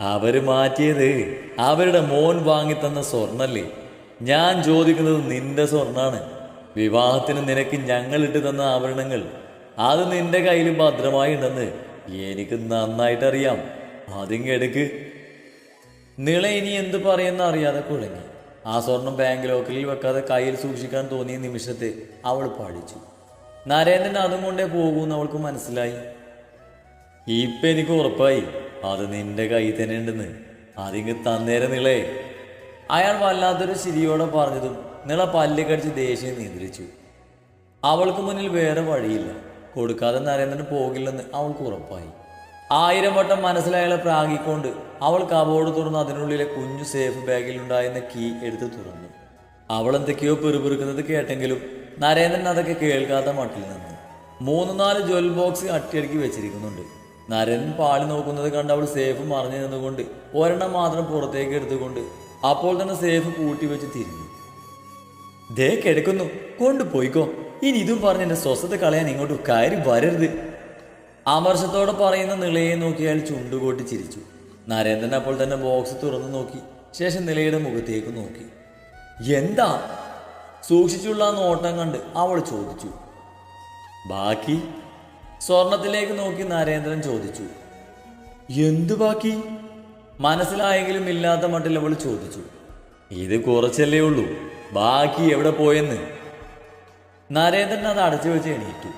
അവർ മാറ്റിയത് അവരുടെ മോൻ വാങ്ങിത്തന്ന സ്വർണല്ലേ? ഞാൻ ചോദിക്കുന്നത് നിന്റെ സ്വർണാണ്. വിവാഹത്തിന് നിനക്ക് ഞങ്ങൾ ഇട്ട് തന്ന ആഭരണങ്ങൾ അത് നിന്റെ കയ്യിൽ ഭദ്രമായി ഉണ്ടെന്ന് എനിക്ക് നന്നായിട്ടറിയാം. അതിങ്ങെടുക്ക് നിള ഇനി എന്ത് പറയുന്ന അറിയാതെ കുഴങ്ങി. ആ സ്വർണം ബാങ്ക് ലോക്കറിൽ വെക്കാതെ കയ്യിൽ സൂക്ഷിക്കാൻ തോന്നിയ നിമിഷത്തെ അവൾ പാടിച്ചു നരേന്ദ്രൻ അതും കൊണ്ടേ പോകൂന്ന് അവൾക്ക് മനസ്സിലായി. ഇപ്പൊ എനിക്ക് ഉറപ്പായി. അത് നിന്റെ കൈ തന്നെ ഉണ്ടെന്ന് അതിങ്ങ് തന്നേരം നിളേ. അയാൾ വല്ലാത്തൊരു ചിരിയോടെ പറഞ്ഞതും നിള പല്ല് കടിച്ച് ദേഷ്യം നിയന്ത്രിച്ചു. അവൾക്ക് മുന്നിൽ വേറെ വഴിയില്ല. കൊടുക്കാതെ നരേന്ദ്രൻ പോകില്ലെന്ന് അവൾക്ക് ഉറപ്പായി. ആയിരം വട്ടം മനസ്സിലയാളെ പ്രാഗിക്കൊണ്ട് അവൾ കബോർഡ് തുറന്ന് അതിനുള്ളിലെ കുഞ്ഞു സേഫ് ബാഗിൽ ഉണ്ടായിരുന്ന കീ എടുത്ത് തുറന്നു. അവൾ എന്തൊക്കെയോ പെറുപെറുക്കുന്നത് കേട്ടെങ്കിലും നരേന്ദ്രൻ അതൊക്കെ കേൾക്കാത്ത മട്ടിൽ നിന്നു മൂന്ന് നാല് ജ്വൽ ബോക്സ് അട്ടിയടുക്കി വെച്ചിരിക്കുന്നുണ്ട്. നരേന്ദ്രൻ പാളി നോക്കുന്നത് കണ്ട് അവൾ സേഫ് മറിഞ്ഞു നിന്നുകൊണ്ട് ഒരെണ്ണം മാത്രം പുറത്തേക്ക് എടുത്തുകൊണ്ട് അപ്പോൾ തന്നെ സേഫ് കൂട്ടി വെച്ച് തിരിഞ്ഞു. ദേ കിടക്കുന്നു കൊണ്ടുപോയിക്കോ. ഇനി ഇതും പറഞ്ഞ് എന്റെ സ്വസ്ഥത കളയാൻ ഇങ്ങോട്ട് കയറി വരരുത്. അമർഷത്തോടെ പറയുന്ന നിളയെ നോക്കി അയാൾ ചുണ്ടുകൂട്ടി ചിരിച്ചു. നരേന്ദ്രൻ അപ്പോൾ തന്നെ ബോക്സ് തുറന്നു നോക്കി ശേഷം നിലയുടെ മുഖത്തേക്ക് നോക്കി. എന്താ? സൂക്ഷിച്ചുള്ള നോട്ടം കണ്ട് അവൾ ചോദിച്ചു. ബാക്കി? സ്വർണത്തിലേക്ക് നോക്കി നരേന്ദ്രൻ ചോദിച്ചു. എന്തു ബാക്കി? മനസ്സിലായെങ്കിലും ഇല്ലാത്ത മട്ടിൽ അവൾ ചോദിച്ചു. ഇത് കുറച്ചല്ലേ ഉള്ളൂ. ബാക്കി എവിടെ പോയെന്ന്? നരേന്ദ്രൻ അത് അടച്ചു വെച്ച് എണീറ്റു.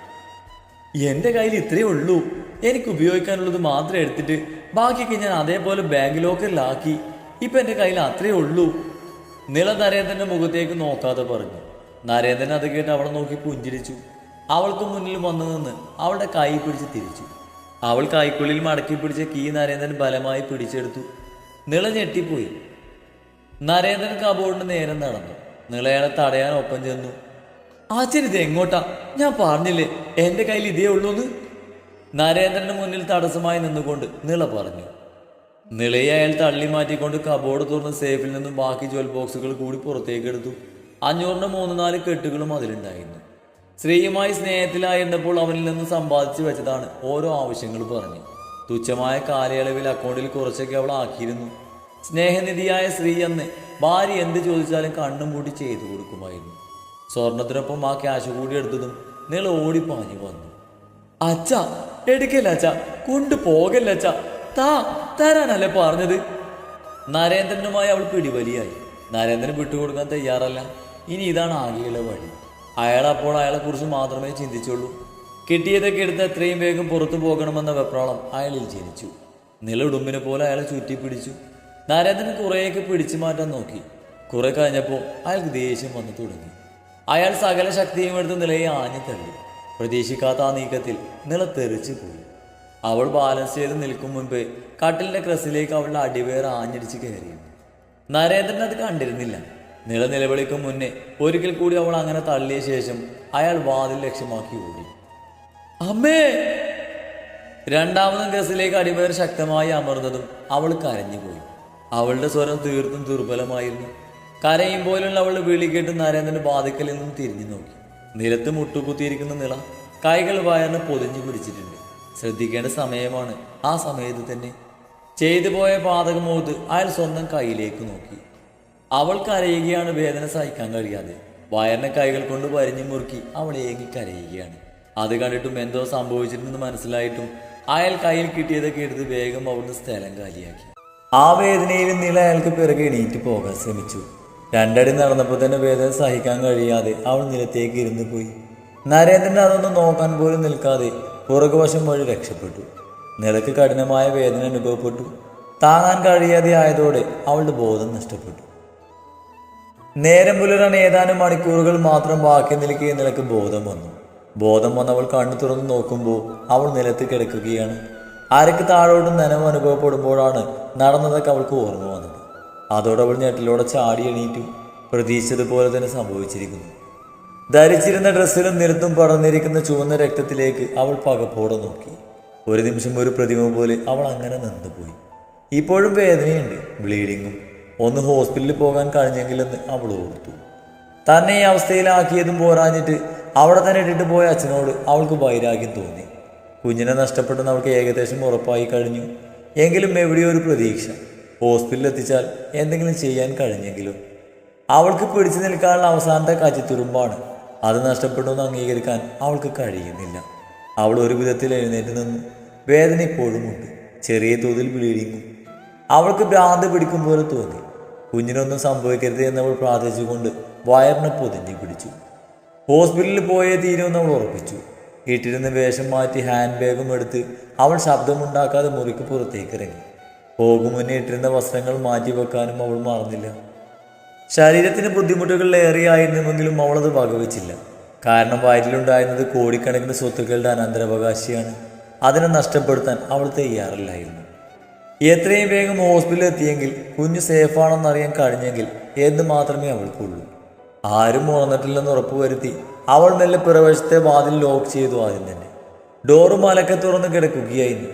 എന്റെ കയ്യിൽ ഇത്രയേ ഉള്ളൂ. എനിക്ക് ഉപയോഗിക്കാനുള്ളത് മാത്രം എടുത്തിട്ട് ബാക്കിയൊക്കെ ഞാൻ അതേപോലെ ബാങ്ക് ലോക്കറിലാക്കി. ഇപ്പൊ എന്റെ കയ്യിൽ അത്രയേ ഉള്ളൂ. നില നരേന്ദ്രന്റെ മുഖത്തേക്ക് നോക്കാതെ പറഞ്ഞു. നരേന്ദ്രൻ അത് കേട്ട് അവളെ നോക്കി പുഞ്ചിരിച്ചു. അവൾക്ക് മുന്നിൽ വന്നു നിന്ന് അവളുടെ കൈ പിടിച്ച് തിരിച്ചു. അവൾ കൈക്കുള്ളിൽ മടക്കി പിടിച്ച കീ നരേന്ദ്രൻ ബലമായി പിടിച്ചെടുത്തു. നിള ഞെട്ടിപ്പോയി. നരേന്ദ്രൻ കബോർഡിന് നേരം നടന്നു. നിളയാളെ തടയാൻ ഒപ്പം ചെന്നു. ആച്ചരി ഇത് എങ്ങോട്ടാ? ഞാൻ പറഞ്ഞില്ലേ എന്റെ കയ്യിൽ ഇതേ ഉള്ളൂന്ന് നരേന്ദ്രന്റെ മുന്നിൽ തടസ്സമായി നിന്നുകൊണ്ട് നിള പറഞ്ഞു. നിളയെ അയാൾ തള്ളി മാറ്റിക്കൊണ്ട് കബോർഡ് തുറന്ന് സേഫിൽ നിന്നും ബാക്കി ജ്വൽ ബോക്സുകൾ കൂടി പുറത്തേക്ക് എടുത്തു. അഞ്ഞൂറിന് മൂന്ന് നാല് കെട്ടുകളും അതിലുണ്ടായിരുന്നു. സ്ത്രീയുമായി സ്നേഹത്തിലായിരുന്നപ്പോൾ അവനിൽ നിന്ന് സമ്പാദിച്ചു വെച്ചതാണ് ഓരോ ആവശ്യങ്ങൾ പറഞ്ഞു. തുച്ഛമായ കാലയളവിൽ അക്കൗണ്ടിൽ കുറച്ചൊക്കെ അവൾ ആക്കിയിരുന്നു. സ്നേഹനിധിയായ സ്ത്രീ എന്ന് ഭാര്യ എന്ത് ചോദിച്ചാലും കണ്ണും മൂടി ചെയ്തു കൊടുക്കുമായിരുന്നു. സ്വർണത്തിനൊപ്പം ആ ക്യാഷ് കൂടി എടുത്തതും നീള ഓടിപ്പാഞ്ഞു വന്നു. അച്ഛ എടുക്കല്ല അച്ഛ? കൊണ്ടുപോകല്ല അച്ഛ? താ തരാനല്ലേ പറഞ്ഞത്? നരേന്ദ്രനുമായി അവൾ പിടിവലിയായി. നരേന്ദ്രൻ വിട്ടുകൊടുക്കാൻ തയ്യാറല്ല. ഇനി ഇതാണ് ആകെയുള്ള വഴി. അയാൾ അപ്പോൾ അയാളെ കുറിച്ച് മാത്രമേ ചിന്തിച്ചുള്ളൂ. കിട്ടിയതൊക്കെ എടുത്ത് എത്രയും വേഗം പുറത്തു പോകണമെന്ന വെപ്രാളം അയാളിൽ ജനിച്ചു. നിലടുമ്പിനെ പോലെ അയാളെ ചുറ്റി പിടിച്ചു നരേന്ദ്രൻ കുറേയൊക്കെ പിടിച്ചു മാറ്റാൻ നോക്കി. കുറെ കഴിഞ്ഞപ്പോൾ അയാൾക്ക് ദേഷ്യം വന്നു തുടങ്ങി. അയാൾ സകല ശക്തിയും എടുത്ത് നിലയെ ആഞ്ഞു തള്ളി. പ്രതീക്ഷിക്കാത്ത ആ നീക്കത്തിൽ നില തെറിച്ചു പോയി. അവൾ ബാലൻസ് ചെയ്ത് നിൽക്കും മുൻപേ കട്ടിലിന്റെ ക്രസിലേക്ക് അവളുടെ അടിവേർ ആഞ്ഞടിച്ച് കയറിയിരുന്നു. നരേന്ദ്രൻ അത് കണ്ടിരുന്നില്ല. നില നിലവിളിക്കും മുന്നേ ഒരിക്കൽ കൂടി അവൾ അങ്ങനെ തള്ളിയ ശേഷം അയാൾ വാതിൽ ലക്ഷ്യമാക്കി ഓടി. അമ്മേ! രണ്ടാമതും ഗസിലേക്ക് അടിവേർ ശക്തമായി അമർന്നതും അവൾ കരഞ്ഞുപോയി അവളുടെ സ്വരം തീർത്തും ദുർബലമായിരുന്നു. കരയുമ്പോലുള്ള അവളുടെ വിളി കേട്ട് നരേന്ദ്രൻ ബാധിക്കലിൽ നിന്നും തിരിഞ്ഞു നോക്കി. നിലത്ത് മുട്ടുകുത്തിയിരിക്കുന്ന നിള കൈകൾ വയറിന് പൊതിഞ്ഞു പിടിച്ചിട്ടുണ്ട്. ശ്രദ്ധിക്കേണ്ട സമയമാണ്. ആ സമയത്ത് തന്നെ ചെയ്തു പോയ പാതകമോത്ത് അയാൾ സ്വന്തം കയ്യിലേക്ക് നോക്കി. അവൾ കരയുകയാണ് വേദന സഹിക്കാൻ കഴിയാതെ. വയറിനെ കൈകൾ കൊണ്ട് വരിഞ്ഞു മുറുക്കി അവൾ ഏങ്ങി കരയുകയാണ്. അത് കണ്ടിട്ടും എന്തോ സംഭവിച്ചിട്ടുണ്ടെന്ന് മനസ്സിലായിട്ടും അയാൾ കയ്യിൽ കിട്ടിയതൊക്കെ എടുത്ത് വേഗം അവിടുന്ന് സ്ഥലം കാലിയാക്കി. ആ വേദനയിൽ നില അയാൾക്ക് പിറകെ എണീറ്റ് പോകാൻ ശ്രമിച്ചു. രണ്ടടി നടന്നപ്പോൾ തന്നെ വേദന സഹിക്കാൻ കഴിയാതെ അവൾ നിലത്തേക്ക് ഇരുന്ന് പോയി. നരേന്ദ്രൻ അതൊന്നും നോക്കാൻ പോലും നിൽക്കാതെ പുറകുവശം വഴി രക്ഷപ്പെട്ടു. നിലയ്ക്ക് കഠിനമായ വേദന അനുഭവപ്പെട്ടു. താങ്ങാൻ കഴിയാതെ ആയതോടെ അവളുടെ ബോധം നഷ്ടപ്പെട്ടു. നേരം പുലരാൻ ഏതാനും മണിക്കൂറുകൾ മാത്രം ബാക്കി നിൽക്കെ നിലയ്ക്ക് ബോധം വന്നു. ബോധം വന്നവൾ കണ്ണു തുറന്ന് നോക്കുമ്പോൾ അവൾ നിലത്ത് കിടക്കുകയാണ്. അരക്ക് താഴോട്ടും നനവ് അനുഭവപ്പെടുമ്പോഴാണ് നടന്നതൊക്കെ അവൾക്ക് ഓർമ്മ വന്നത്. അതോടെ അവൾ ഞെട്ടിലൂടെ ചാടി എണീറ്റു പ്രതീക്ഷിച്ചതുപോലെ തന്നെ സംഭവിച്ചിരിക്കുന്നു. ധരിച്ചിരുന്ന ഡ്രസ്സിലും നിരത്തും പടർന്നിരിക്കുന്ന ചുവന്ന രക്തത്തിലേക്ക് അവൾ പകപ്പോടെ നോക്കി. ഒരു നിമിഷം ഒരു പ്രതിമ പോലെ അവൾ അങ്ങനെ നിന്നുപോയി. ഇപ്പോഴും വേദനയുണ്ട് ബ്ലീഡിങ്ങും. ഒന്ന് ഹോസ്പിറ്റലിൽ പോകാൻ കഴിഞ്ഞെങ്കിലെന്ന് അവൾ ഓർത്തു. തന്നെ ഈ അവസ്ഥയിലാക്കിയതും പോരാഞ്ഞിട്ട് അവിടെ തന്നെ ഇട്ടിട്ട് പോയ അച്ഛനോട് അവൾക്ക് വൈരാഗ്യം തോന്നി. കുഞ്ഞിനെ നഷ്ടപ്പെട്ടെന്ന് അവൾക്ക് ഏകദേശം ഉറപ്പായി കഴിഞ്ഞു. എങ്കിലും എവിടെയോ ഒരു പ്രതീക്ഷ. ഹോസ്പിറ്റലിൽ എത്തിച്ചാൽ എന്തെങ്കിലും ചെയ്യാൻ കഴിഞ്ഞെങ്കിലും. അവൾക്ക് പിടിച്ചു നിൽക്കാനുള്ള അവസാനത്തെ കച്ചിത്തുരുമ്പാണ് അത് നഷ്ടപ്പെട്ടെന്ന് അംഗീകരിക്കാൻ അവൾക്ക് കഴിയുന്നില്ല. അവൾ ഒരു വിധത്തിൽ എഴുന്നേറ്റ് നിന്നു. വേദന ഇപ്പോഴുമുണ്ട്. ചെറിയ തോതിൽ ബ്ലീഡിങ്ങും അവൾക്ക് ഭ്രാന്ത് പിടിക്കും പോലെ തോന്നി. കുഞ്ഞിനൊന്നും സംഭവിക്കരുത് എന്നവൾ പ്രാർത്ഥിച്ചുകൊണ്ട് വയറിനെ പൊതിഞ്ഞു പിടിച്ചു. ഹോസ്പിറ്റലിൽ പോയേ തീരുമെന്ന് അവൾ ഉറപ്പിച്ചു. വീട്ടിലിരുന്ന് വേഷം മാറ്റി ഹാൻഡ് ബാഗും എടുത്ത് അവൾ ശബ്ദമുണ്ടാക്കാതെ മുറിക്ക് പുറത്തേക്ക് ഇറങ്ങി. പോകും മുന്നേ ഇട്ടിരുന്ന വസ്ത്രങ്ങൾ മാറ്റി വെക്കാനും അവൾ മറന്നില്ല. ശരീരത്തിന് ബുദ്ധിമുട്ടുകൾ ഏറെയായിരുന്നുവെങ്കിലും അവളത് വകവെച്ചില്ല. കാരണം വയറ്റിലുണ്ടായിരുന്നത് കോടിക്കണക്കിന് സ്വത്തുക്കളുടെ അനന്തരാവകാശിയാണ്. അതിനെ നഷ്ടപ്പെടുത്താൻ അവൾ തയ്യാറില്ലായിരുന്നു. എത്രയും വേഗം ഹോസ്പിറ്റലിൽ എത്തിയെങ്കിൽ കുഞ്ഞ് സേഫാണെന്ന് അറിയാൻ കഴിഞ്ഞെങ്കിൽ എന്ന് മാത്രമേ അവൾക്കുള്ളൂ. ആരും ഉണർന്നിട്ടില്ലെന്ന് ഉറപ്പുവരുത്തി അവൾ മെല്ലെ പിറവശത്തെ വാതിൽ ലോക്ക് ചെയ്തു ആദ്യം തന്നെ. ഡോറ് മലക്കെ തുറന്ന് കിടക്കുകയായിരുന്നു.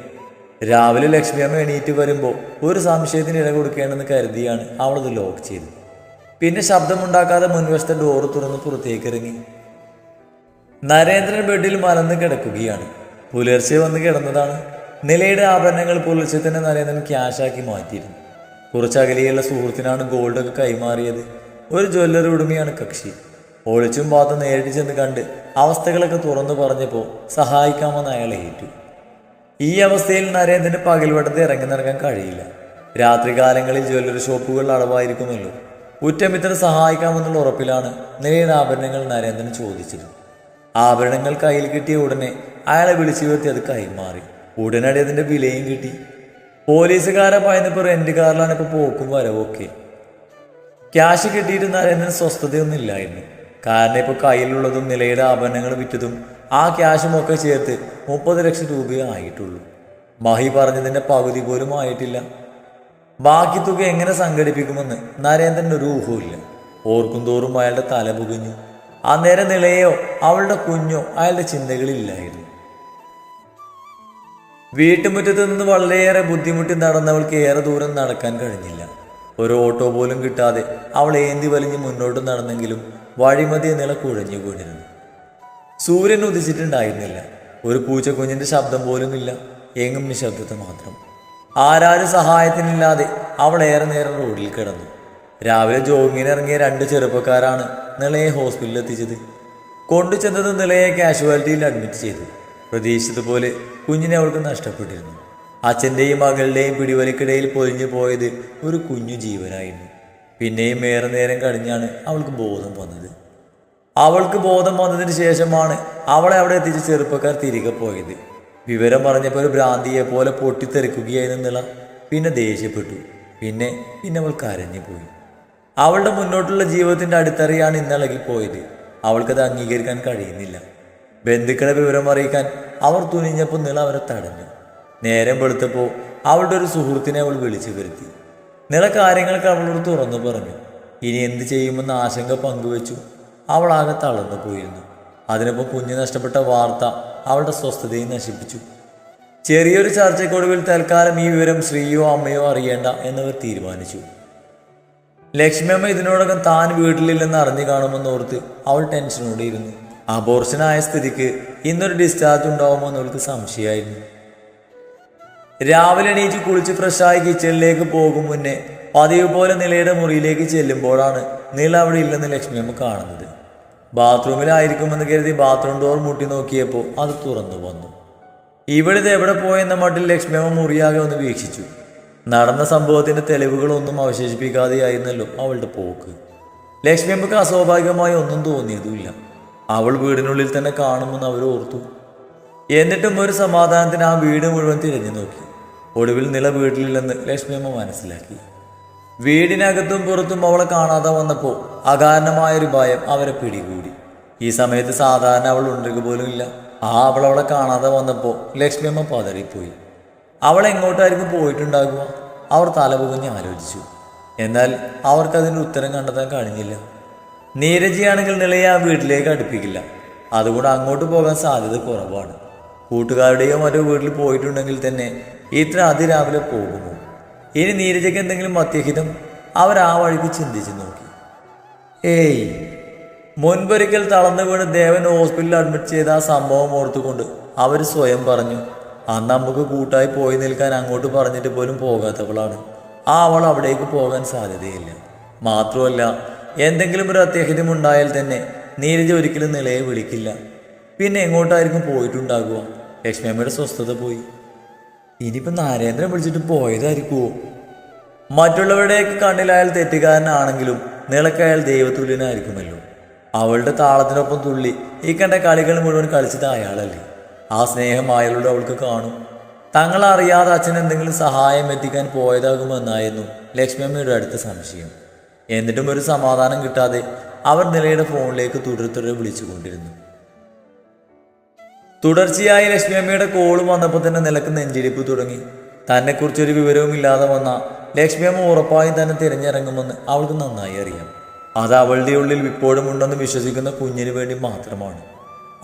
രാവിലെ ലക്ഷ്മിയമ്മ എണീറ്റ് വരുമ്പോൾ ഒരു സംശയത്തിന് ഇട കൊടുക്കേണ്ടെന്ന് കരുതിയാണ് അവളത് ലോക്ക് ചെയ്തത്. പിന്നെ ശബ്ദമുണ്ടാക്കാതെ മുൻവശത്തെ ഡോറ് തുറന്ന് പുറത്തേക്ക് ഇറങ്ങി നരേന്ദ്രൻ ബെഡിൽ മലന്ന് കിടക്കുകയാണ്. പുലർച്ചെ വന്ന് കിടന്നതാണ് നിലയുടെ ആഭരണങ്ങൾ പുലർച്ചെ തന്നെ നരേന്ദ്രൻ ക്യാഷാക്കി മാറ്റിയിരുന്നു. കുറച്ച് അകലെയുള്ള സുഹൃത്തിനാണ് ഗോൾഡൊക്കെ കൈമാറിയത്. ഒരു ജ്വല്ലറി ഉടമയാണ് കക്ഷി. ഒളിച്ചും പാത്തും നേരിട്ട് ചെന്ന് കണ്ട് അവസ്ഥകളൊക്കെ തുറന്നു പറഞ്ഞപ്പോൾ സഹായിക്കാമെന്ന് അയാൾ ഏറ്റു. ഈ അവസ്ഥയിൽ നരേന്ദ്രന് പകൽവട്ടത്ത് ഇറങ്ങി നടക്കാൻ കഴിയില്ല. രാത്രികാലങ്ങളിൽ ജ്വല്ലറി ഷോപ്പുകൾ അടവായിരിക്കുമല്ലോ. ഉറ്റമിത്ര സഹായിക്കാമെന്നുള്ള ഉറപ്പിലാണ് നിലയുടെ ആഭരണങ്ങൾ നരേന്ദ്രൻ ചോദിച്ചത്. ആഭരണങ്ങൾ കയ്യിൽ കിട്ടിയ ഉടനെ അയാളെ വിളിച്ചു വരുത്തി അത് കൈമാറി. ഉടനടി അതിന്റെ വിലയും കിട്ടി. പോലീസുകാരെ ഭയന്നപ്പോൾ റെന്റ് കാറിലാണ് ഇപ്പോൾ പോക്കും വരവൊക്കെ. ക്യാഷ് കിട്ടിയിട്ട് നരേന്ദ്രൻ സ്വസ്ഥതയൊന്നും ഇല്ലായിരുന്നു കാരണം ഇപ്പോൾ കയ്യിലുള്ളതും നിലയുടെ ആഭരണങ്ങൾ വിറ്റതും ആ ക്യാഷും ഒക്കെ ചേർത്ത് മുപ്പത് ലക്ഷം രൂപയേ ആയിട്ടുള്ളൂ. മഹി പറഞ്ഞതിന്റെ പകുതി പോലും ആയിട്ടില്ല. ബാക്കി തുക എങ്ങനെ സംഘടിപ്പിക്കുമെന്ന് നരേന്ദ്രൻ ഒരു ഊഹവുമില്ല ഓർക്കും തോറും അയാളുടെ തല പുകഞ്ഞു. അന്നേരം നിലയോ അവളുടെ കുഞ്ഞോ അയാളുടെ ചിന്തകളില്ലായിരുന്നു. വീട്ടുമുറ്റത്ത് നിന്ന് വളരെയേറെ ബുദ്ധിമുട്ടി നടന്നവൾക്ക് ഏറെ ദൂരം നടക്കാൻ കഴിഞ്ഞില്ല. ഒരു ഓട്ടോ പോലും കിട്ടാതെ അവൾ ഏന്തി വലിഞ്ഞ് മുന്നോട്ട് നടന്നെങ്കിലും വഴിമതിയെ നില കുഴഞ്ഞു കൂടിയിരുന്നു. സൂര്യൻ ഉദിച്ചിട്ടുണ്ടായിരുന്നില്ല. ഒരു പൂച്ചക്കുഞ്ഞിന്റെ ശബ്ദം പോലും ഇല്ല എങ്ങും നിശബ്ദത മാത്രം. ആരാരും സഹായത്തിനില്ലാതെ അവൾ ഏറെ നേരം റോഡിൽ കിടന്നു. രാവിലെ ജോഗിങ്ങിന് ഇറങ്ങിയ രണ്ട് ചെറുപ്പക്കാരാണ് നിളയെ ഹോസ്പിറ്റലിൽ എത്തിച്ചത്. കൊണ്ടുചെന്നത് നിളയെ കാഷ്വാലിറ്റിയിൽ അഡ്മിറ്റ് ചെയ്തു. പ്രതീക്ഷിച്ചതുപോലെ കുഞ്ഞിനെ അവൾക്ക് നഷ്ടപ്പെട്ടിരുന്നു. അച്ഛന്റെയും മകളുടെയും പിടിവലിക്കിടയിൽ പൊലിഞ്ഞു പോയത് ഒരു കുഞ്ഞു ജീവനായിരുന്നു. പിന്നെയും ഏറെ നേരം കഴിഞ്ഞാണ് അവൾക്ക് ബോധം വന്നത്. അവൾക്ക് ബോധം വന്നതിന് ശേഷമാണ് അവളെ അവിടെ എത്തിച്ച ചെറുപ്പക്കാർ തിരികെ പോയത്. വിവരം പറഞ്ഞപ്പോൾ ഒരു ഭ്രാന്തിയെ പോലെ പൊട്ടിത്തെറിക്കുകയായിരുന്നില്ല പിന്നെ ദേഷ്യപ്പെട്ടു. പിന്നെ പിന്നെ അവൾ കരഞ്ഞു പോയി. അവളുടെ മുന്നോട്ടുള്ള ജീവിതത്തിന്റെ അടിത്തറയാണ് ഇന്നിളകി പോയത്. അവൾക്കത് അംഗീകരിക്കാൻ കഴിയുന്നില്ല. ബന്ധുക്കളെ വിവരം അറിയിക്കാൻ അവർ തുനിഞ്ഞപ്പോൾ നിള അവരെ തടഞ്ഞു. നേരം വെളുത്തപ്പോൾ അവളുടെ ഒരു സുഹൃത്തിനെ അവൾ വിളിച്ചു വരുത്തി. നിള കാര്യങ്ങൾക്ക് അവളോട് തുറന്നു പറഞ്ഞു. ഇനി എന്ത് ചെയ്യുമെന്ന ആശങ്ക പങ്കുവച്ചു അവൾ ആകെ തളർന്നു പോയിരുന്നു. അതിനൊപ്പം കുഞ്ഞ് നഷ്ടപ്പെട്ട വാർത്ത അവളുടെ സ്വസ്ഥതയും നശിപ്പിച്ചു. ചെറിയൊരു ചർച്ചയ്ക്കൊടുവിൽ തൽക്കാലം ഈ വിവരം ശ്രീയോ അമ്മയോ അറിയേണ്ട എന്നിവർ തീരുമാനിച്ചു. ലക്ഷ്മിയമ്മ ഇതിനോടകം താൻ വീട്ടിലില്ലെന്ന് അറിഞ്ഞു കാണുമെന്ന് ഓർത്ത് അവൾ ടെൻഷനോടെ ഇരുന്നു. അബോർഷനായ സ്ഥിതിക്ക് ഇന്നൊരു ഡിസ്ചാർജ് ഉണ്ടാവുമോ എന്നവൾക്ക് സംശയമായിരുന്നു. രാവിലെ എണീച്ച് കുളിച്ച് ഫ്രഷായി കിച്ചണിലേക്ക് പോകും മുന്നേ പതിവ് പോലെ നിലയുടെ മുറിയിലേക്ക് ചെല്ലുമ്പോഴാണ് നില അവിടെ ഇല്ലെന്ന് ലക്ഷ്മിയമ്മ കാണുന്നത്. ബാത്റൂമിലായിരിക്കുമെന്ന് കരുതി ബാത്റൂം ഡോർ മുട്ടി നോക്കിയപ്പോൾ അത് തുറന്നു വന്നു. ഇവിടുത്തെ എവിടെ പോയെന്ന മട്ടിൽ ലക്ഷ്മിയമ്മ മുറിയാകെ ഒന്ന് വീക്ഷിച്ചു. നടന്ന സംഭവത്തിന്റെ തെളിവുകളൊന്നും അവശേഷിപ്പിക്കാതെയായിരുന്നല്ലോ അവളുടെ പോക്ക്. ലക്ഷ്മിയമ്മക്ക് അസ്വാഭാവികമായി ഒന്നും തോന്നിയതുമില്ല. അവൾ വീടിനുള്ളിൽ തന്നെ കാണുമെന്ന് അവർ ഓർത്തു. എന്നിട്ടും ഒരു സമാധാനത്തിന് ആ വീട് മുഴുവൻ തിരഞ്ഞു നോക്കി. ഒടുവിൽ നില വീട്ടിലില്ലെന്ന് ലക്ഷ്മിയമ്മ മനസ്സിലാക്കി. വീടിനകത്തും പുറത്തും അവളെ കാണാതെ വന്നപ്പോൾ അകാരണമായൊരു ഭയം അവരെ പിടികൂടി. ഈ സമയത്ത് സാധാരണ അവൾ ഉണ്ടെങ്കിൽ പോലും ഇല്ല. ആ അവൾ അവളെ കാണാതെ വന്നപ്പോൾ ലക്ഷ്മിയമ്മ പതറിപ്പോയി. അവൾ എങ്ങോട്ടായിരിക്കും പോയിട്ടുണ്ടാകുക? അവർ തലപുകഞ്ഞ് ആലോചിച്ചു. എന്നാൽ അവർക്കതിന്റെ ഉത്തരം കണ്ടെത്താൻ കഴിഞ്ഞില്ല. നീരജിയാണെങ്കിൽ നിലയെ ആ വീട്ടിലേക്ക് അടുപ്പിക്കില്ല. അതുകൊണ്ട് അങ്ങോട്ട് പോകാൻ സാധ്യത കുറവാണ്. കൂട്ടുകാരുടെയോ മറ്റോ വീട്ടിൽ പോയിട്ടുണ്ടെങ്കിൽ തന്നെ ഇത്ര അതിരാവിലെ പോകുമോ? ഇനി നീരജയ്ക്ക് എന്തെങ്കിലും അത്യഹിതം അവർ ആ വഴിക്ക് ചിന്തിച്ചു നോക്കി. ഏയ് മുൻപൊരിക്കൽ തളർന്നു വീണ് ദേവൻ ഹോസ്പിറ്റലിൽ അഡ്മിറ്റ് ചെയ്ത ആ സംഭവം ഓർത്തുകൊണ്ട് അവർ സ്വയം പറഞ്ഞു അന്ന് നമുക്ക് കൂട്ടായി പോയി നിൽക്കാൻ അങ്ങോട്ട് പറഞ്ഞിട്ട് പോലും പോകാത്തവളാണ്. ആ അവൾ അവിടേക്ക് പോകാൻ സാധ്യതയില്ല. മാത്രമല്ല എന്തെങ്കിലും ഒരു അത്യാഹിതം ഉണ്ടായാൽ തന്നെ നീരജ ഒരിക്കലും നിലയെ വിളിക്കില്ല. പിന്നെ എങ്ങോട്ടായിരിക്കും പോയിട്ടുണ്ടാകുക? ലക്ഷ്മി അമ്മയുടെ സ്വസ്ഥത പോയി. ഇനിയിപ്പോൾ നരേന്ദ്രൻ വിളിച്ചിട്ട് പോയതായിരിക്കുമോ മറ്റുള്ളവരുടെയൊക്കെ കണ്ണിലായാൽ തെറ്റുകാരനാണെങ്കിലും നിളക്കയാൽ ദൈവതുല്യനായിരിക്കുമല്ലോ. അവളുടെ താളത്തിനൊപ്പം തുള്ളി ഈ കണ്ട കളികൾ മുഴുവൻ കളിച്ചത് അയാളല്ലേ. ആ സ്നേഹം അയാളോട് അവൾക്ക് കാണും. തങ്ങളറിയാതെ അച്ഛൻ എന്തെങ്കിലും സഹായം എത്തിക്കാൻ പോയതാകുമെന്നായിരുന്നു ലക്ഷ്മിയമ്മയുടെ അടുത്ത സംശയം. എന്നിട്ടും ഒരു സമാധാനം കിട്ടാതെ അവർ നിലയുടെ ഫോണിലേക്ക് തുടരെ തുടരെ വിളിച്ചുകൊണ്ടിരുന്നു. തുടർച്ചയായി ലക്ഷ്മിയമ്മയുടെ കോൾ വന്നപ്പോൾ തന്നെ നിലയ്ക്ക് നെഞ്ചിടിപ്പ് തുടങ്ങി. തന്നെക്കുറിച്ചൊരു വിവരവും ഇല്ലാതെ വന്ന ലക്ഷ്മിയമ്മ ഉറപ്പായും തന്നെ തിരഞ്ഞിറങ്ങുമെന്ന് അവൾക്ക് നന്നായി അറിയാം. അത് അവളുടെ ഉള്ളിൽ ഇപ്പോഴും ഉണ്ടെന്ന് വിശ്വസിക്കുന്ന കുഞ്ഞിന് വേണ്ടി മാത്രമാണ്.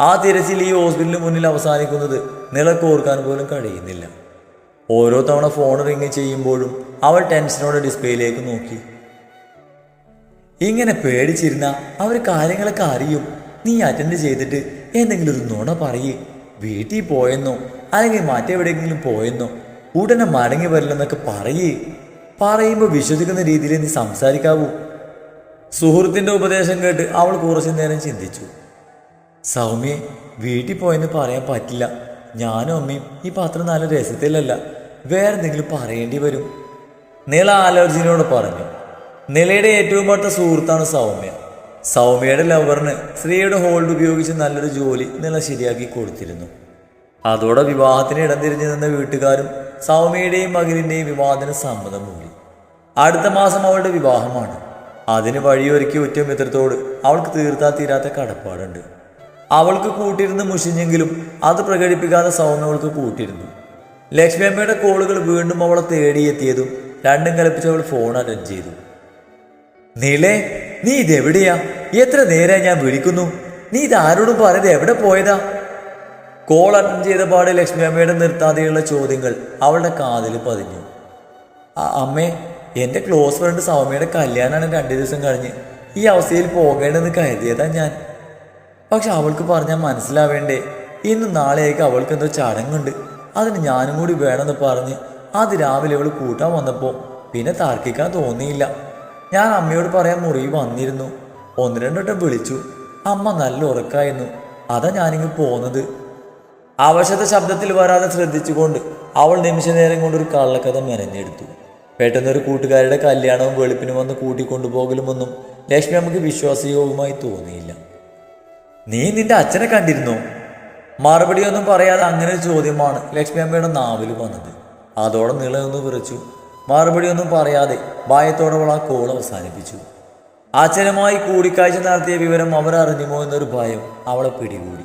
ആ തിരച്ചിൽ ഈ ഹോസ്പിറ്റലിന് മുന്നിൽ അവസാനിക്കുന്നത് നിലയ്ക്ക് ഓർക്കാൻ പോലും കഴിയുന്നില്ല. ഓരോ തവണ ഫോൺ റിങ് ചെയ്യുമ്പോഴും അവൾ ടെൻഷനോടെ ഡിസ്പ്ലേയിലേക്ക് നോക്കി. ഇങ്ങനെ പേടിച്ചിരുന്ന അവർ കാര്യങ്ങളൊക്കെ അറിയും. നീ അറ്റൻഡ് ചെയ്തിട്ട് എന്തെങ്കിലും ഒരു നുണ പറയേ. വീട്ടിൽ പോയെന്നോ അല്ലെങ്കിൽ മറ്റെവിടെയെങ്കിലും പോയെന്നോ ഉടനെ മടങ്ങി വരില്ലെന്നൊക്കെ പറയേ. പറയുമ്പോൾ വിശ്വസിക്കുന്ന രീതിയിൽ നീ സംസാരിക്കാവൂ. സുഹൃത്തിന്റെ ഉപദേശം കേട്ട് അവൾ കുറച്ചു നേരം ചിന്തിച്ചു. സൗമ്യെ വീട്ടിൽ പോയെന്ന് പറയാൻ പറ്റില്ല. ഞാനും അമ്മയും ഈ പത്രം നല്ല രസത്തിലല്ല. വേറെ എന്തെങ്കിലും പറയേണ്ടി വരും. നീള ആലോചനയോട് പറഞ്ഞു. നിലയുടെ ഏറ്റവും അടുത്ത സുഹൃത്താണ് സൗമ്യ. സൗമ്യയുടെ ലവറിന് സ്ത്രീയുടെ ഹോൾഡ് ഉപയോഗിച്ച് നല്ലൊരു ജോലി നില ശരിയാക്കി കൊടുത്തിരുന്നു. അതോടെ വിവാഹത്തിന് ഇടം തിരിഞ്ഞു നിന്ന വീട്ടുകാരും സൗമ്യയുടെയും മകനിന്റെയും വിവാഹത്തിന് സമ്മതം മൂടി. അടുത്ത മാസം അവളുടെ വിവാഹമാണ്. അതിന് വഴിയൊരുക്കി ഒറ്റ മിത്രത്തോട് അവൾക്ക് തീർത്താ തീരാത്ത കടപ്പാടുണ്ട്. അവൾക്ക് കൂട്ടിരുന്ന് മുഷിഞ്ഞെങ്കിലും അത് പ്രകടിപ്പിക്കാതെ സൗമ്യ അവൾക്ക് കൂട്ടിരുന്നു. ലക്ഷ്മിയമ്മയുടെ കോളുകൾ വീണ്ടും അവളെ തേടിയെത്തിയതും രണ്ടും കൽപ്പിച്ച് അവൾ ഫോൺ അറ്റൻഡ് ചെയ്തു. നീലേ നീ ഇതെവിടെയാ? എത്ര നേരം ഞാൻ വിളിക്കുന്നു. നീ ഇത് ആരോടും പറയാതെ എവിടെ പോയതാ? കോൾ അറ്റൻഡ് ചെയ്ത പാടെ ലക്ഷ്മി അമ്മയുടെ നിർത്താതെയുള്ള ചോദ്യങ്ങൾ അവളുടെ കാതിൽ പതിഞ്ഞു. അമ്മേ എന്റെ ക്ലോസ് ഫ്രണ്ട് സൗമ്യയുടെ കല്യാണമാണ് രണ്ടു ദിവസം കഴിഞ്ഞ്. ഈ അവസ്ഥയിൽ പോകേണ്ടെന്ന് കരുതിയതാ ഞാൻ. പക്ഷെ അവൾക്ക് പറഞ്ഞാൽ മനസ്സിലാവേണ്ടേ ഇന്ന് നാളെയൊക്കെ അവൾക്ക് എന്തോ ചടങ്ങുണ്ട്. അതിന് ഞാനും കൂടി വേണമെന്ന് പറഞ്ഞ് അത് രാവിലെ അവൾ കൂട്ടാൻ വന്നപ്പോൾ പിന്നെ തർക്കിക്കാൻ തോന്നിയില്ല. ഞാൻ അമ്മയോട് പറയാൻ മുറി വന്നിരുന്നു. ഒന്ന് രണ്ടോട്ടം വിളിച്ചു. അമ്മ നല്ല ഉറക്കായിരുന്നു. അതാ ഞാനിങ്ങ് പോന്നത്. ആവശ്യത്തെ ശബ്ദത്തിൽ വരാതെ ശ്രദ്ധിച്ചുകൊണ്ട് അവൾ നിമിഷ നേരം കൊണ്ട് ഒരു കള്ളക്കഥ മെനഞ്ഞെടുത്തു. പെട്ടെന്ന് ഒരു കൂട്ടുകാരുടെ കല്യാണവും വെളുപ്പിനും വന്ന് കൂട്ടിക്കൊണ്ടുപോകലുമൊന്നും ലക്ഷ്മി നമുക്ക് വിശ്വാസയോഗ്യമായി തോന്നിയില്ല. നീ നിന്റെ അച്ഛനെ കണ്ടിരുന്നോ? മറുപടിയൊന്നും പറയാതെ അങ്ങനെ ഒരു ചോദ്യമാണ് ലക്ഷ്മി അമ്മയുടെ നാവിൽ വന്നത്. അതോടെ നിളയൊന്ന് വിറച്ചു. മറുപടിയൊന്നും പറയാതെ ഭയത്തോടെ ആ കോൾ അവസാനിപ്പിച്ചു. അച്ഛനുമായി കൂടിക്കാഴ്ച നടത്തിയ വിവരം അവർ അറിഞ്ഞുമോ എന്നൊരു ഭയം അവളെ പിടികൂടി.